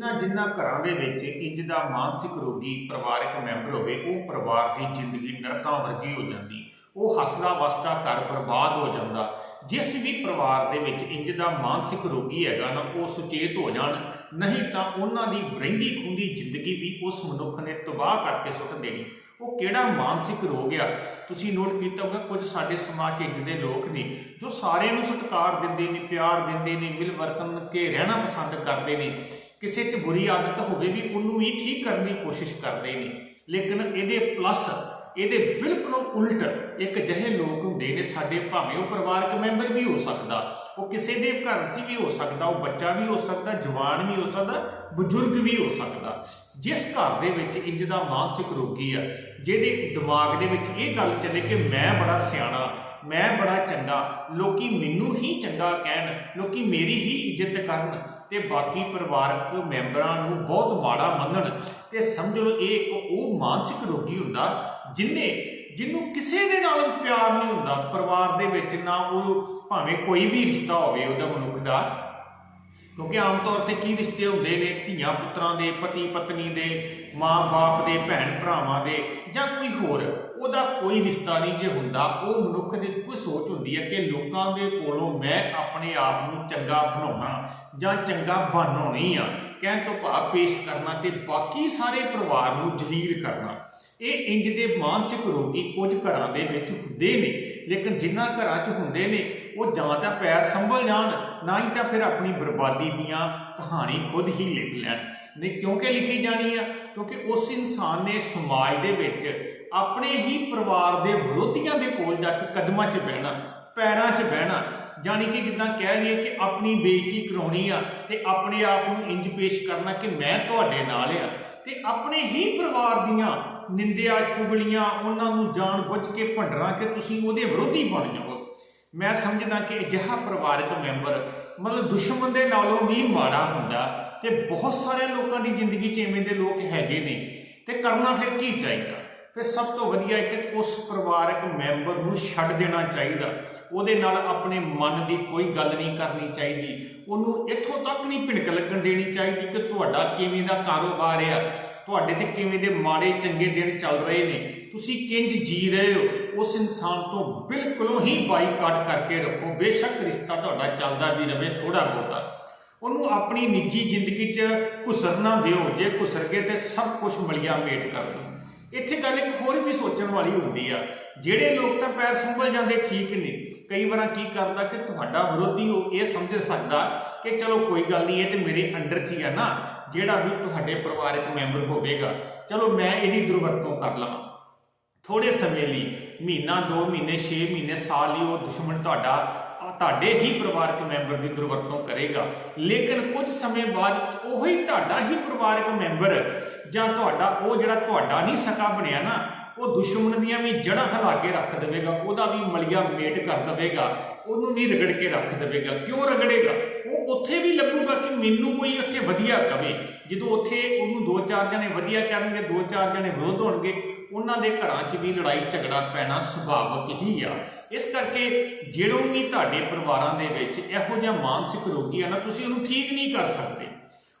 ਜਿਨ੍ਹਾਂ ਜਿਨ੍ਹਾਂ ਘਰਾਂ ਦੇ ਵਿੱਚ ਇੰਜ ਦਾ ਮਾਨਸਿਕ ਰੋਗੀ ਪਰਿਵਾਰਕ ਮੈਂਬਰ ਹੋਵੇ, ਉਹ ਪਰਿਵਾਰ ਦੀ ਜ਼ਿੰਦਗੀ ਨਰਕਾਂ ਵਰਗੀ ਹੋ ਜਾਂਦੀ। ਉਹ ਹੱਸਦਾ ਵਸਦਾ ਘਰ ਬਰਬਾਦ ਹੋ ਜਾਂਦਾ। ਜਿਸ ਵੀ ਪਰਿਵਾਰ ਦੇ ਵਿੱਚ ਇੰਜ ਦਾ ਮਾਨਸਿਕ ਰੋਗੀ ਹੈਗਾ ਨਾ, ਉਹ ਸੁਚੇਤ ਹੋ ਜਾਣ। ਨਹੀਂ ਤਾਂ ਉਹਨਾਂ ਦੀ ਰਹਿੰਦੀ ਖੁੰਦੀ ਜ਼ਿੰਦਗੀ ਵੀ ਉਸ ਮਨੁੱਖ ਨੇ ਤਬਾਹ ਕਰਕੇ ਸੁੱਟ ਦੇਣੀ। ਉਹ ਕਿਹੜਾ ਮਾਨਸਿਕ ਰੋਗ ਆ? ਤੁਸੀਂ ਨੋਟ ਕੀਤਾ ਹੋਗਾ ਕੁਝ ਸਾਡੇ ਸਮਾਜ 'ਚ ਇੰਜ ਦੇ ਲੋਕ ਨੇ, ਜੋ ਸਾਰਿਆਂ ਨੂੰ ਸਤਿਕਾਰ ਦਿੰਦੇ ਨੇ, ਪਿਆਰ ਦਿੰਦੇ ਨੇ, ਮਿਲ ਵਰਤਨ ਕੇ ਰਹਿਣਾ ਪਸੰਦ ਕਰਦੇ ਨੇ। ਕਿਸੇ 'ਚ ਬੁਰੀ ਆਦਤ ਹੋਵੇ ਵੀ ਉਹਨੂੰ ਵੀ ਠੀਕ ਕਰਨ ਦੀ ਕੋਸ਼ਿਸ਼ ਕਰਦੇ ਨੇ। ਲੇਕਿਨ ਇਹਦੇ ਪਲੱਸ ਇਹਦੇ ਬਿਲਕੁਲ ਉਲਟ ਇੱਕ ਜਿਹੇ ਲੋਕ ਹੁੰਦੇ ਨੇ, ਸਾਡੇ ਭਾਵੇਂ ਉਹ ਪਰਿਵਾਰਕ ਮੈਂਬਰ ਵੀ ਹੋ ਸਕਦਾ, ਉਹ ਕਿਸੇ ਦੇ ਘਰ 'ਚ ਵੀ ਹੋ ਸਕਦਾ, ਉਹ ਬੱਚਾ ਵੀ ਹੋ ਸਕਦਾ, ਜਵਾਨ ਵੀ ਹੋ ਸਕਦਾ, ਬਜ਼ੁਰਗ ਵੀ ਹੋ ਸਕਦਾ। ਜਿਸ ਘਰ ਦੇ ਵਿੱਚ ਇੰਜ ਦਾ ਮਾਨਸਿਕ ਰੋਗੀ ਆ, ਜਿਹਦੇ ਦਿਮਾਗ ਦੇ ਵਿੱਚ ਇਹ ਗੱਲ ਚੱਲੇ ਕਿ ਮੈਂ ਬੜਾ ਸਿਆਣਾ ਮੈਂ ਬੜਾ ਚੰਗਾ, ਲੋਕੀ ਮੈਨੂੰ ਹੀ ਚੰਗਾ ਕਹਿਣ, ਲੋਕੀ ਮੇਰੀ ਹੀ ਇੱਜ਼ਤ ਕਰਨ ਤੇ ਬਾਕੀ ਪਰਿਵਾਰਕ ਮੈਂਬਰਾਂ ਨੂੰ ਬਹੁਤ ਮਾੜਾ ਮੰਨਣ। ਤੇ ਸਮਝ ਲਓ, ਇਹ ਇੱਕ ਉਹ ਮਾਨਸਿਕ ਰੋਗੀ ਹੁੰਦਾ ਜਿਨੇ, ਜਿਹਨੂੰ ਕਿਸੇ ਦੇ ਨਾਲ ਪਿਆਰ ਨਹੀਂ ਹੁੰਦਾ, ਪਰਿਵਾਰ ਦੇ ਵਿੱਚ ਨਾ ਉਹ ਭਾਵੇਂ ਕੋਈ ਵੀ ਰਿਸ਼ਤਾ ਹੋਵੇ, ਉਹਦਾ ਮਨੁੱਖ ਦਾ ਕਿਉਂਕਿ ਆਮ ਤੌਰ ਤੇ ਕੀ ਰਿਸ਼ਤੇ ਹੁੰਦੇ ਨੇ? ਧੀਆਂ ਪੁੱਤਰਾਂ ਦੇ, ਪਤੀ ਪਤਨੀ ਦੇ ਮਾਂ-ਬਾਪ ਦੇ, ਭੈਣ ਭਰਾਵਾਂ ਦੇ ਜਾਂ ਕੋਈ ਹੋਰ। ਉਹਦਾ ਕੋਈ ਰਿਸ਼ਤਾ ਨਹੀਂ ਜੇ ਹੁੰਦਾ, ਉਹ ਮਨੁੱਖ ਦੀ ਕੋਈ ਸੋਚ ਹੁੰਦੀ ਹੈ ਕਿ ਲੋਕਾਂ ਦੇ ਕੋਲੋਂ ਮੈਂ ਆਪਣੇ ਆਪ ਨੂੰ ਚੰਗਾ ਬਣਾਉਣਾ ਜਾਂ ਚੰਗਾ ਬਣਾਉਣੀ ਆ। ਕਹਿਣ ਤੋਂ ਭਾਵ ਪੇਸ਼ ਕਰਨਾ ਤੇ ਬਾਕੀ ਸਾਰੇ ਪਰਿਵਾਰ ਨੂੰ ਜਲੀਲ ਕਰਨਾ। ਇਹ ਇੰਜ ਦੇ ਮਾਨਸਿਕ ਰੋਗੀ ਕੁਝ ਘਰਾਂ ਦੇ ਵਿੱਚ ਹੁੰਦੇ ਨੇ, ਲੇਕਿਨ ਜਿਨ੍ਹਾਂ ਘਰਾਂ 'ਚ ਹੁੰਦੇ ਨੇ, ਉਹ ਜਾਂ ਤਾਂ ਪੈਰ ਸੰਭਲ ਜਾਣ ਨਾ ਹੀ ਤਾਂ ਫਿਰ ਆਪਣੀ ਬਰਬਾਦੀ ਦੀਆਂ ਕਹਾਣੀ ਖੁਦ ਹੀ ਲਿਖ ਲੈਣ। ਨਹੀਂ, ਕਿਉਂਕਿ ਲਿਖੀ ਜਾਣੀ ਆ? ਕਿਉਂਕਿ ਉਸ ਇਨਸਾਨ ਨੇ ਸਮਾਜ ਦੇ ਵਿੱਚ ਆਪਣੇ ਹੀ ਪਰਿਵਾਰ ਦੇ ਵਿਰੋਧੀਆਂ ਦੇ ਕੋਲ ਜਾ ਕੇ ਕਦਮਾਂ 'ਚ ਬਹਿਣਾ, ਪੈਰਾਂ 'ਚ ਬਹਿਣਾ ਜਾਣੀ ਕਿ ਜਿੱਦਾਂ ਕਹਿ ਲਈਏ ਕਿ ਆਪਣੀ ਬੇਇੱਜ਼ਤੀ ਕਰਾਉਣੀ ਆ ਤੇ ਆਪਣੇ ਆਪ ਨੂੰ ਇੰਜ ਪੇਸ਼ ਕਰਨਾ ਕਿ ਮੈਂ ਤੁਹਾਡੇ ਨਾਲ ਆ। ਤੇ ਆਪਣੇ ਹੀ ਪਰਿਵਾਰ ਦੀਆਂ ਨਿੰਦਿਆ, ਚੁਗਲੀਆਂ, ਉਹਨਾਂ ਨੂੰ ਜਾਣ ਬੁੱਝ ਕੇ ਭੰਡਰਾਂ ਕਿ ਤੁਸੀਂ ਉਹਦੇ ਵਿਰੋਧੀ ਬਣ ਜਾਓ ਮੈਂ ਸਮਝਦਾ ਕਿ ਅਜਿਹਾ ਪਰਿਵਾਰਕ ਮੈਂਬਰ, ਮਤਲਬ ਦੁਸ਼ਮਣ ਦੇ ਨਾਲੋਂ ਵੀ ਮਾੜਾ ਹੁੰਦਾ ਤੇ ਬਹੁਤ ਸਾਰੇ ਲੋਕਾਂ ਦੀ ਜ਼ਿੰਦਗੀ 'ਚ ਐਵੇਂ ਦੇ ਲੋਕ ਹੈਗੇ ਨੇ। ਤੇ ਕਰਨਾ ਫਿਰ ਕੀ ਚਾਹੀਦਾ? ਫਿਰ ਸਭ ਤੋਂ ਵਧੀਆ ਕਿ ਉਸ ਪਰਿਵਾਰਕ ਮੈਂਬਰ ਨੂੰ ਛੱਡ ਦੇਣਾ ਚਾਹੀਦਾ। ਉਹਦੇ ਨਾਲ ਆਪਣੇ ਮਨ ਦੀ ਕੋਈ ਗੱਲ ਨਹੀਂ ਕਰਨੀ ਚਾਹੀਦੀ। ਉਹਨੂੰ ਇੱਥੋਂ ਤੱਕ ਨਹੀਂ ਭਿਣਕ ਲੱਗਣ ਦੇਣੀ ਚਾਹੀਦੀ ਕਿ ਤੁਹਾਡਾ ਕਿਵੇਂ ਦਾ ਕਾਰੋਬਾਰ ਆ। ਤੁਹਾਡੇ ਤੇ ਕਿਵੇਂ ਦੇ ਮਾੜੇ ਚੰਗੇ ਦਿਨ ਚੱਲ ਰਹੇ ਨੇ? ਤੁਸੀਂ ਕਿੰਜ ਜੀ ਰਹੇ ਹੋ? ਉਸ ਇਨਸਾਨ ਤੋਂ ਬਿਲਕੁਲੋਂ ਹੀ ਬਾਈਕਾਟ ਕਰਕੇ ਰੱਖੋ। ਬੇਸ਼ੱਕ ਰਿਸ਼ਤਾ ਤੁਹਾਡਾ ਚੱਲਦਾ ਵੀ ਰਵੇ ਥੋੜਾ ਬਹੁਤਾ। ਉਹਨੂੰ ਆਪਣੀ ਨਿੱਜੀ ਜ਼ਿੰਦਗੀ 'ਚ ਘੁਸਰਨਾ ਦਿਓ। ਜੇ ਘੁਸਰ ਗਏ ਤੇ ਸਭ ਕੁਝ ਮਲਿਆ ਮੇਟ ਕਰ ਦਿਓ ਇੱਥੇ ਗੱਲ ਇੱਕ ਹੋਰ ਵੀ ਸੋਚਣ ਵਾਲੀ ਹੁੰਦੀ ਆ। ਜਿਹੜੇ ਲੋਕ ਤਾਂ ਪੈਰ ਸੰਭਲ ਜਾਂਦੇ ਠੀਕ ਨੇ। ਕਈ ਵਾਰਾਂ ਕੀ ਕਰਦਾ ਕਿ ਤੁਹਾਡਾ ਵਿਰੋਧੀ ਉਹ ਇਹ ਸਮਝ ਸਕਦਾ ਕਿ ਚਲੋ ਕੋਈ ਗੱਲ ਨਹੀਂ, ਇਹ ਤੇ ਮੇਰੇ ਅੰਡਰ 'ਚ ਹੀ ਆ ਨਾ। ਜਿਹੜਾ ਵੀ ਤੁਹਾਡੇ ਪਰਿਵਾਰਕ ਮੈਂਬਰ ਹੋਵੇਗਾ। ਚਲੋ ਮੈਂ ਇਹਦੀ ਦੁਰਵਰਤੋਂ ਕਰ ਲਵਾਂ। ਥੋੜੇ ਸਮੇਂ ਲਈ, ਮਹੀਨਾ 2 ਮਹੀਨੇ 6 ਮਹੀਨੇ, ਸਾਲ ਲਈ ਉਹ ਦੁਸ਼ਮਣ ਤੁਹਾਡਾ ਤੁਹਾਡੇ ਹੀ ਪਰਿਵਾਰਕ ਮੈਂਬਰ ਦੀ ਦੁਰਵਰਤੋਂ ਕਰੇਗਾ। ਲੇਕਿਨ ਕੁਝ ਸਮੇਂ ਬਾਅਦ ਉਹੀ ਤੁਹਾਡਾ ਹੀ ਪਰਿਵਾਰਕ ਮੈਂਬਰ ਜਾਂ ਤੁਹਾਡਾ, ਉਹ ਜਿਹੜਾ ਤੁਹਾਡਾ ਨਹੀਂ ਸਕਾ ਬਣਿਆ ਨਾ, ਉਹ ਦੁਸ਼ਮਣ ਦੀਆਂ ਵੀ ਜੜ੍ਹਾਂ ਹਿਲਾ ਕੇ ਰੱਖ ਦੇਵੇਗਾ, ਉਹਦਾ ਵੀ ਮਲਿਆ ਮੇਟ ਕਰ ਦੇਵੇਗਾ, ਉਹਨੂੰ ਵੀ ਰਗੜ ਕੇ ਰੱਖ ਦੇਵੇਗਾ। ਕਿਉਂ ਰਗੜੇਗਾ? ਉੱਥੇ ਵੀ ਲੱਗੂਗਾ ਕਿ ਮੈਨੂੰ ਕੋਈ ਉੱਥੇ ਵਧੀਆ ਕਵੇ। ਜਦੋਂ ਉੱਥੇ ਉਹਨੂੰ ਦੋ ਚਾਰ ਜਣੇ ਵਧੀਆ ਕਰਨਗੇ, ਦੋ ਚਾਰ ਜਣੇ ਵਿਰੋਧ ਹੋਣਗੇ, ਉਹਨਾਂ ਦੇ ਘਰਾਂ 'ਚ ਵੀ ਲੜਾਈ ਝਗੜਾ ਪੈਣਾ ਸੁਭਾਵਿਕ ਹੀ ਆ। ਇਸ ਕਰਕੇ ਜਿਹੜੋਂ ਵੀ ਤੁਹਾਡੇ ਪਰਿਵਾਰਾਂ ਦੇ ਵਿੱਚ ਇਹੋ ਜਿਹਾ ਮਾਨਸਿਕ ਰੋਗੀ ਆ ਨਾ, ਤੁਸੀਂ ਉਹਨੂੰ ਠੀਕ ਨਹੀਂ ਕਰ ਸਕਦੇ।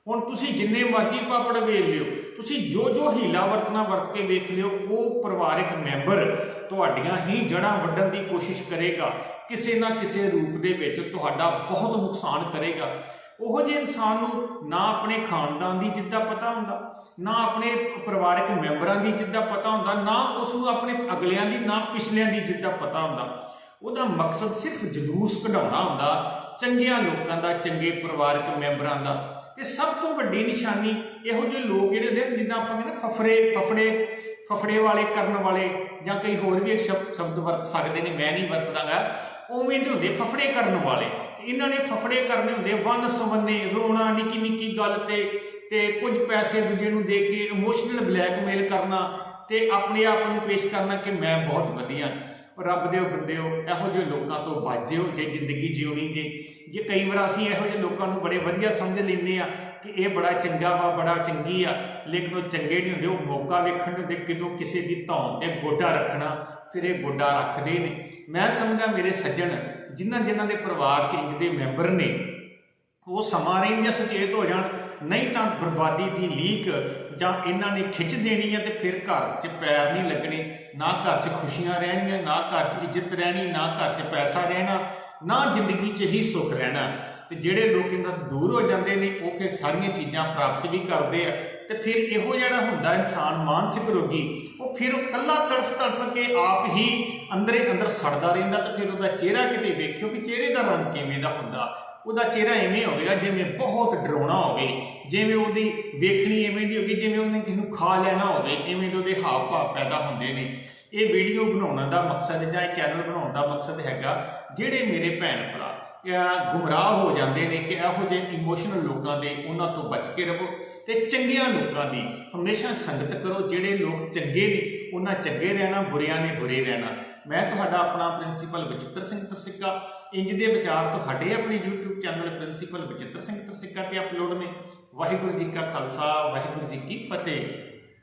ਹੁਣ ਤੁਸੀਂ ਜਿੰਨੇ ਮਰਜ਼ੀ ਪਾਪੜ ਵੇਖ ਲਿਓ, ਤੁਸੀਂ ਜੋ ਜੋ ਹੀਲਾ ਵਰਤਣਾ ਵਰਤ ਕੇ ਵੇਖ ਲਿਓ, ਉਹ ਪਰਿਵਾਰਕ ਮੈਂਬਰ ਤੁਹਾਡੀਆਂ ਹੀ ਜੜ੍ਹਾਂ ਵੱਢਣ ਦੀ ਕੋਸ਼ਿਸ਼ ਕਰੇਗਾ, ਕਿਸੇ ਨਾ ਕਿਸੇ ਰੂਪ ਦੇ ਵਿੱਚ ਤੁਹਾਡਾ ਬਹੁਤ ਨੁਕਸਾਨ ਕਰੇਗਾ। ਉਹੋ ਜਿਹੇ ਇਨਸਾਨ ਨੂੰ ਨਾ ਆਪਣੇ ਖਾਨਦਾਨ ਦੀ ਜਿੱਦਾਂ ਪਤਾ ਹੁੰਦਾ, ਨਾ ਆਪਣੇ ਪਰਿਵਾਰਕ ਮੈਂਬਰਾਂ ਦੀ ਜਿੱਦਾਂ ਪਤਾ ਹੁੰਦਾ, ਨਾ ਉਸ ਨੂੰ ਆਪਣੇ ਅਗਲਿਆਂ ਦੀ, ਨਾ ਪਿਛਲਿਆਂ ਦੀ ਜਿੱਦਾਂ ਪਤਾ ਹੁੰਦਾ। ਉਹਦਾ ਮਕਸਦ ਸਿਰਫ ਜਲੂਸ ਕਢਾਉਣਾ ਹੁੰਦਾ, ਚੰਗਿਆਂ ਲੋਕਾਂ ਦਾ, ਚੰਗੇ ਪਰਿਵਾਰਕ ਮੈਂਬਰਾਂ ਦਾ। ਤੇ ਸਭ ਤੋਂ ਵੱਡੀ ਨਿਸ਼ਾਨੀ ਇਹੋ ਜਿਹੇ ਲੋਕ ਜਿਹੜੇ ਹੁੰਦੇ ਜਿੱਦਾਂ ਆਪਾਂ ਕਹਿੰਦੇ ਫਫੜੇ ਫਫੜੇ ਫਫੜੇ ਵਾਲੇ, ਕਰਨ ਵਾਲੇ, ਜਾਂ ਕਈ ਹੋਰ ਵੀ ਇੱਕ ਸ਼ਬਦ ਵਰਤ ਸਕਦੇ ਨੇ, ਮੈਂ ਨਹੀਂ ਵਰਤਦਾਗਾ। ਉਵੇਂ ਦੇ ਹੁੰਦੇ ਫਫੜੇ ਕਰਨ ਵਾਲੇ। ਇਹਨਾਂ ਨੇ ਫਫੜੇ ਕਰਨੇ ਹੁੰਦੇ ਵਨ ਸਵੰਨੇ, ਰੋਣਾ ਨਿੱਕੀ ਨਿੱਕੀ ਗੱਲ ਤੇ ਤੇ ਕੁਝ ਪੈਸੇ ਦੂਜੇ ਨੂੰ ਦੇ ਕੇ ਇਮੋਸ਼ਨਲ ਬਲੈਕਮੇਲ ਕਰਨਾ, ਤੇ ਆਪਣੇ ਆਪ ਨੂੰ ਪੇਸ਼ ਕਰਨਾ ਕਿ ਮੈਂ ਬਹੁਤ ਵਧੀਆ। ਰੱਬ ਦਿਓ ਬੰਦਿਓ ਇਹੋ ਜਿਹੇ ਲੋਕਾਂ ਤੋਂ ਬਾਝਿਓ ਜੇ ਜ਼ਿੰਦਗੀ ਜਿਉਣੀ ਜੇ। ਜੇ ਕਈ ਵਾਰ ਅਸੀਂ ਇਹੋ ਜਿਹੇ ਲੋਕਾਂ ਨੂੰ ਬੜੇ ਵਧੀਆ ਸਮਝ ਲੈਂਦੇ ਆ ਕਿ ਇਹ ਬੜਾ ਚੰਗਾ ਵਾ, ਬੜਾ ਚੰਗੀ ਆ, ਲੇਕਿਨ ਉਹ ਚੰਗੇ ਨਹੀਂ ਹੁੰਦੇ, ਉਹ ਮੌਕਾ ਵੇਖਣ ਨੂੰ ਦੇ ਕਿਦੋਂ ਕਿਸੇ ਦੀ ਧੌਣ ਤੇ ਗੋਡਾ ਰੱਖਣਾ, ਫਿਰ ਇਹ ਗੋਡਾ ਰੱਖਦੇ ਨੇ। ਮੈਂ ਸਮਝਦਾ ਮੇਰੇ ਸੱਜਣ, ਜਿਨ੍ਹਾਂ ਜਿਨ੍ਹਾਂ ਦੇ ਪਰਿਵਾਰ 'ਚ ਇੰਜ ਦੇ ਮੈਂਬਰ ਨੇ, ਉਹ ਸਮਾਂ ਰਹਿੰਦਿਆਂ ਸੁਚੇਤ ਹੋ ਜਾਣ, ਨਹੀਂ ਤਾਂ ਬਰਬਾਦੀ ਦੀ ਲੀਕ ਜਾਂ ਇਹਨਾਂ ਨੇ ਖਿੱਚ ਦੇਣੀ ਹੈ ਤੇ ਫਿਰ ਘਰ 'ਚ ਪੈਰ ਨਹੀਂ ਲੱਗਣੇ, ਨਾ ਘਰ 'ਚ ਖੁਸ਼ੀਆਂ ਰਹਿਣੀਆਂ, ਨਾ ਘਰ 'ਚ ਇੱਜ਼ਤ ਰਹਿਣੀ, ਨਾ ਘਰ 'ਚ ਪੈਸਾ ਰਹਿਣਾ, ਨਾ ਜ਼ਿੰਦਗੀ 'ਚ ਹੀ ਸੁੱਖ ਰਹਿਣਾ। ਤੇ ਜਿਹੜੇ ਲੋਕ ਇਹਨਾਂ ਤੋਂ ਦੂਰ ਹੋ ਜਾਂਦੇ ਨੇ, ਉਹ ਫਿਰ ਸਾਰੀਆਂ ਚੀਜ਼ਾਂ ਪ੍ਰਾਪਤ ਵੀ ਕਰਦੇ ਆ। ਤੇ ਫਿਰ ਇਹੋ ਜਿਹੜਾ ਹੁੰਦਾ ਇਨਸਾਨ, ਮਾਨਸਿਕ ਰੋਗੀ, ਉਹ ਫਿਰ ਉਹ ਕੱਲਾ ਤੜਫ ਤੜਫ ਕੇ ਆਪ ਹੀ ਅੰਦਰੇ ਅੰਦਰ ਸੜਦਾ ਰਹਿੰਦਾ ਤੇ ਫਿਰ ਉਹਦਾ ਚਿਹਰਾ ਕਿਤੇ ਵੇਖਿਓ ਕਿ ਚਿਹਰੇ ਦਾ ਰੰਗ ਕਿਵੇਂ ਦਾ ਹੁੰਦਾ। ਉਹਦਾ ਚਿਹਰਾ ਐਵੇਂ ਹੋਵੇਗਾ ਜਿਵੇਂ ਬਹੁਤ ਡਰਾਉਣਾ ਹੋਵੇ, ਜਿਵੇਂ ਉਹਦੀ ਵੇਖਣੀ ਐਵੇਂ ਦੀ ਹੋਵੇ ਜਿਵੇਂ ਉਹਨੇ ਕਿਸੇ ਨੂੰ ਖਾ ਲੈਣਾ ਹੋਵੇ ਐਵੇਂ ਦੇ ਉਹਦੇ ਹਾਵ ਭਾਵ ਪੈਦਾ ਹੁੰਦੇ ਨੇ। ਇਹ ਵੀਡੀਓ ਬਣਾਉਣ ਦਾ ਮਕਸਦ ਜਾਂ ਇਹ ਚੈਨਲ ਬਣਾਉਣ ਦਾ ਮਕਸਦ ਹੈਗਾ ਜਿਹੜੇ ਮੇਰੇ ਭੈਣ ਭਰਾ ਗੁੰਮਰਾਹ ਹੋ ਜਾਂਦੇ ਨੇ ਕਿ ਇਹੋ ਜਿਹੇ ਇਮੋਸ਼ਨਲ ਲੋਕਾਂ ਦੇ ਉਹਨਾਂ ਤੋਂ ਬਚ ਕੇ ਰਹੋ ਤੇ ਚੰਗੀਆਂ ਲੋਕਾਂ ਦੀ ਹਮੇਸ਼ਾ ਸੰਗਤ ਕਰੋ। ਜਿਹੜੇ ਲੋਕ ਚੰਗੇ ਨੇ, ਉਹਨਾਂ ਚੰਗੇ ਰਹਿਣਾ, ਬੁਰਿਆਂ ਨੇ ਬੁਰੇ ਰਹਿਣਾ। ਮੈਂ ਤੁਹਾਡਾ ਆਪਣਾ ਪ੍ਰਿੰਸੀਪਲ ਬਚਿੱਤਰ ਸਿੰਘ ਤਰਸਿੱਕਾ ਇੰਜ ਦੇ ਵਿਚਾਰ ਤੁਹਾਡੇ ਆਪਣੇ YouTube channel principal Bachittar Singh Tarsikka ਤੇ ਅਪਲੋਡ ਨੇ। ਵਾਹਿਗੁਰੂ ਜੀ ਕਾ ਖਾਲਸਾ, ਵਾਹਿਗੁਰੂ ਜੀ ਕੀ ਫਤਿਹ।